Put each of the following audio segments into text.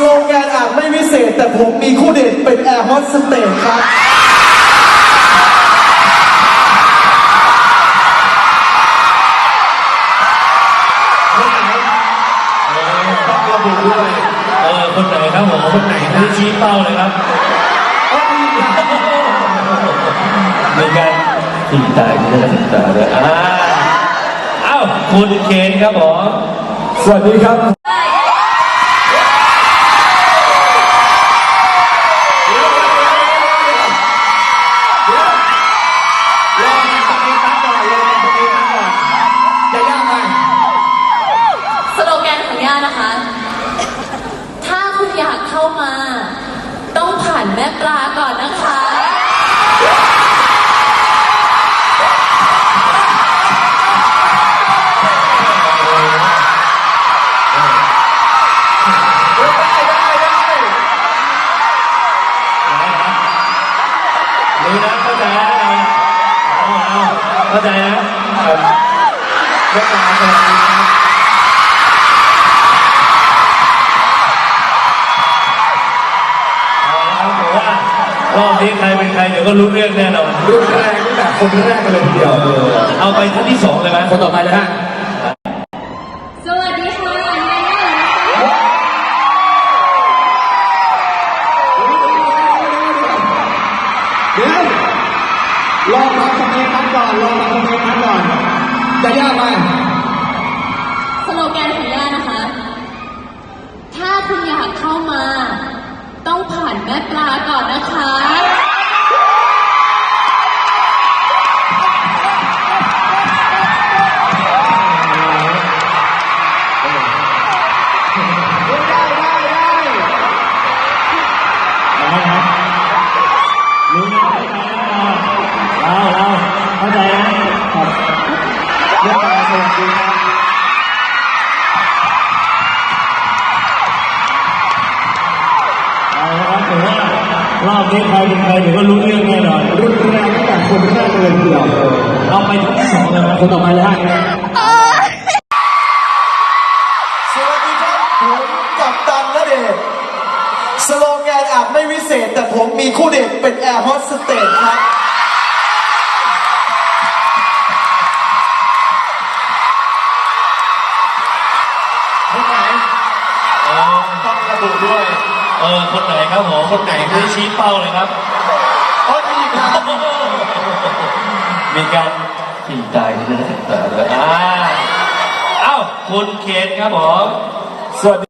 โลแกนอาจไม่วิเศษ แต่ผมมีคู่เด่นเป็นแอร์โฮสเตสครับต้องระบุด้วยเออคนไหนครับผมคนไหนนะไม่ชี้เป้าเลยครับในการตีตายที่ได้ศึกษาเลยอ่าเอ้าคุณเคนครับผมสวัสดีครับ เข้ามา ต้องผ่านแม่ปลาก่อนนะคะรู้นะเข้าใจนะเอาเอาเข้าใจนะครับเวลา รอบนี้ใครเป็นใครเดี๋ยวก็รู้เรื่องแน่นอนรุ่นแรกตั้งแต่คนแรกกันเลยทีเดียวเอาไปท่านที่สองเลยไหมคนต่อไปเลยฮะสวัสดีค่ะย่านะคะเดี๋ยวรอมาสเตตัสก่อนรอมาสเตตัสก่อนจะยากไหม อบนี้ใครเป็นใครเดี๋ยวก็รู้เรื่องแน่นอนรุ่นแรกตั้งแต่คนแรกกันเลยทีเดียวเอาไปท่านที่สองเลยไหมคนต่อไปเลยฮะสวัสดีครับผมกับตันนเดชน์สโลแกนอาจไม่วิเศษ แต่ผมมีคู่เด่นเป็นแอร์โฮสเตสครับคนไหนเออต้องระบุด้วย เออคนไหนครับผมคนไหนนะไม่ชี้เป้าเลยครับโอ้ยมีครับมีการตีตายที่ได้ศึกษาเลยอ่าเอ้าคุณเคนครับผมสวัสดี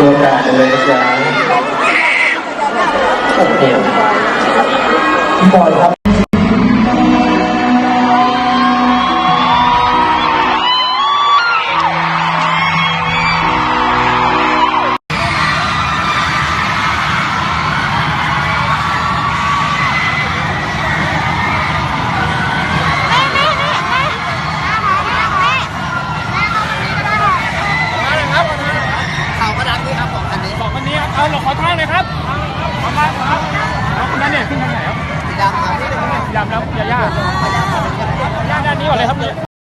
ตัวกลางเลยนะจ๊ะโอเคพี่บอยครับ ด้านนี้ก่อนเลยครับ